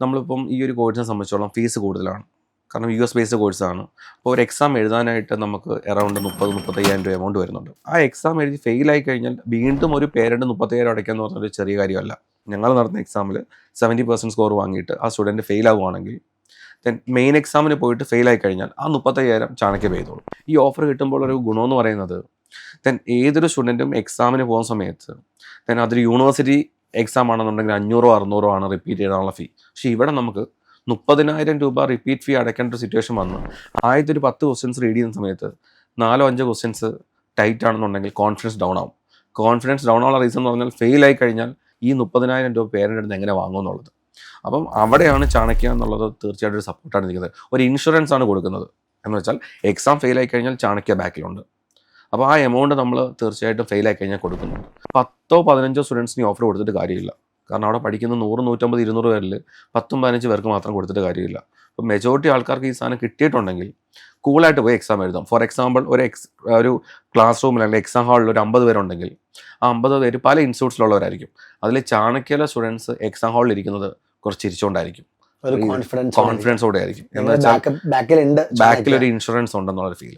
നമ്മളിപ്പം ഈ ഒരു കോഴ്സിനെ സംബന്ധിച്ചോളം ഫീസ് കൂടുതലാണ്. കാരണം യു എസ് ബേസ്ഡ് കോഴ്സാണ് അപ്പോൾ ഒരു എക്സാം എഴുതാനായിട്ട് നമുക്ക് അറൗണ്ട് മുപ്പത് മുപ്പത്തയ്യായിരം രൂപ എമൗണ്ട് വരുന്നുണ്ട്. ആ എക്സാം എഴുതി ഫെയിലായി കഴിഞ്ഞാൽ വീണ്ടും ഒരു പേരന്റ് മുപ്പത്തയ്യായിരം അടയ്ക്കുക എന്ന് പറഞ്ഞൊരു ചെറിയ കാര്യമല്ല. ഞങ്ങൾ നടന്ന എക്സാമിൽ സെവന്റി പെർസെന്റ് സ്കോർ വാങ്ങിയിട്ട് ആ സ്റ്റുഡന്റ് ഫെയിൽ ആവുകയാണെങ്കിൽ ദെൻ മെയിൻ എക്സാമിന് പോയിട്ട് ഫെയിൽ ആയി കഴിഞ്ഞാൽ ആ മുപ്പത്തയ്യായിരം ചാണക്യ പെയ്തോളൂ ഈ ഓഫർ കിട്ടുമ്പോൾ ഒരു ഗുണമെന്ന് പറയുന്നത് ദെൻ ഏതൊരു സ്റ്റുഡന്റും എക്സാമിന് പോകുന്ന സമയത്ത് ദെൻ അതൊരു യൂണിവേഴ്സിറ്റി എക്സാം ആണെന്നുണ്ടെങ്കിൽ അഞ്ഞൂറോ അറുന്നൂറോ ആണ് റിപ്പീറ്റ് ചെയ്യാനുള്ള ഫീ പക്ഷേ ഇവിടെ നമുക്ക് മുപ്പതിനായിരം രൂപ റിപ്പീറ്റ് ഫീ അടയ്ക്കേണ്ട ഒരു സിറ്റുവേഷൻ വന്ന്. ആദ്യത്തെ ഒരു പത്ത് ക്വസ്റ്റ്യൻസ് റീഡ് ചെയ്യുന്ന സമയത്ത് നാലോ അഞ്ചോ ക്വസ്റ്റ്യൻസ് ടൈറ്റ് ആണെന്നുണ്ടെങ്കിൽ കോൺഫിഡൻസ് ഡൗൺ ആവും. കോൺഫിഡൻസ് ഡൗൺ ആവുള്ള റീസൺ എന്ന് പറഞ്ഞാൽ ഫെയിൽ ആയി കഴിഞ്ഞാൽ ഈ മുപ്പതിനായിരം രൂപ പേരന്റെ അടുത്ത് എങ്ങനെ വാങ്ങും എന്നുള്ളത്. അപ്പം അവിടെയാണ് ചാണക്യ എന്നുള്ളത് തീർച്ചയായിട്ടും ഒരു സപ്പോർട്ടാണ് നിൽക്കുന്നത് ഒരു ഇൻഷുറൻസ് ആണ് കൊടുക്കുന്നത്. എന്ന് വെച്ചാൽ എക്സാം ഫെയിൽ ആയി കഴിഞ്ഞാൽ ചാണക്യ ബാക്കിലുണ്ട് അപ്പോൾ ആ എമൗണ്ട് നമ്മൾ തീർച്ചയായിട്ടും ഫെയിൽ ആയി കഴിഞ്ഞാൽ കൊടുക്കുന്നുണ്ട്. പത്തോ പതിനഞ്ചോ സ്റ്റുഡൻസിന് ഓഫർ കൊടുത്തിട്ട് കാര്യമില്ല. കാരണം അവിടെ പഠിക്കുന്ന നൂറ് നൂറ്റമ്പത് ഇരുന്നൂറ് പേരിൽ പത്തും പതിനഞ്ച് പേർക്ക് മാത്രം കൊടുത്തിട്ട് കാര്യമില്ല. അപ്പോൾ മെജോറിറ്റി ആൾക്കാർക്ക് ഈ സാധനം കിട്ടിയിട്ടുണ്ടെങ്കിൽ കൂളായിട്ട് പോയി എക്സാം എഴുതാം. ഫോർ എക്സാമ്പിൾ ഒരു എക്സ് ഒരു ക്ലാസ് റൂമിൽ അല്ലെങ്കിൽ എക്സാം ഹാളിൽ ഒരു അമ്പത് പേരുണ്ടെങ്കിൽ ആ അമ്പത് പേര് പല ഇൻസ്റ്റിറ്റ്യൂട്ട്സിലുള്ളവരായിരിക്കും. അതിൽ ചാണക്യയിലെ സ്റ്റുഡൻസ് എക്സാം ഹാളിൽ ഇരിക്കുന്നത് കുറച്ച് ചിരിച്ചുകൊണ്ടായിരിക്കും ഒരു ഈ കോൺഫിഡൻസ് കോൺഫിഡൻസോടെ ആയിരിക്കും ബാക്കിൽ ഒരു ഇൻഷുറൻസ് ഉണ്ടെന്നുള്ള ഫീൽ